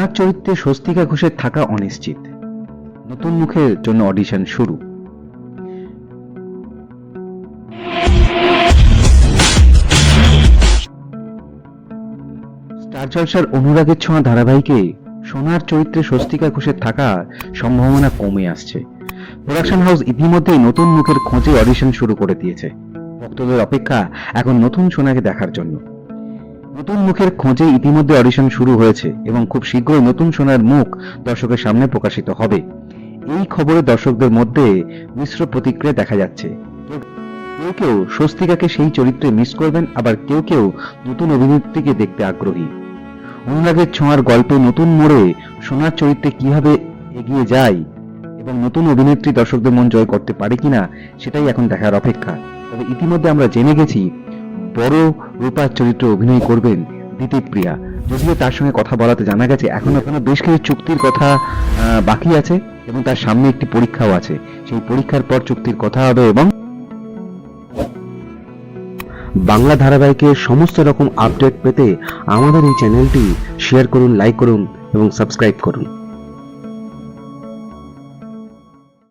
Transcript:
সোনার চরিত্রে স্বস্তিকা ঘোষের থাকা অনিশ্চিত। নতুন মুখের জন্য অডিশন শুরু। স্টার জলসার অনুরাগের ছোঁয়া ধারাবাহিকে সোনার চরিত্রে স্বস্তিকা ঘোষের থাকা সম্ভাবনা কমে আসছে। প্রোডাকশন হাউস ইতিমধ্যেই নতুন মুখের খোঁজে অডিশন শুরু করে দিয়েছে। ভক্তদের অপেক্ষা এখন নতুন সোনাকে দেখার জন্য। নতুন মুখের খোঁজে ইতিমধ্যে অডিশন শুরু হয়েছে এবং খুব শীঘ্রই নতুন সোনার মুখ দর্শকের সামনে প্রকাশিত হবে। এই খবরে দর্শকদের মধ্যে মিশ্র প্রতিক্রিয়া দেখা যাচ্ছে। কেউ কেউ স্বস্তিকাকে সেই চরিত্রে মিস করবেন, আবার কেউ কেউ নতুন অভিনেত্রীকে দেখতে আগ্রহী। অনুরাগের ছোঁয়ার গল্পে নতুন মোড়ে সোনার চরিত্রে কীভাবে এগিয়ে যায় এবং নতুন অভিনেত্রী দর্শকদের মন জয় করতে পারে কিনা, সেটাই এখন দেখার অপেক্ষা। তবে ইতিমধ্যে আমরা জেনে গেছি বড় রূপার চরিত্রে অভিনয় করবেন দিতিপ্রিয়া যদিও তার সঙ্গে কথা বলাতে জানা গেছে, এখনও এখনও বেশ কিছু চুক্তির কথা বাকি আছে এবং তার সামনে একটি পরীক্ষাও আছে। সেই পরীক্ষার পর চুক্তির কথা হবে এবং বাংলা ধারাবাহিকের সমস্ত রকম আপডেট পেতে আমাদের এই চ্যানেলটি শেয়ার করুন লাইক করুন এবং সাবস্ক্রাইব করুন।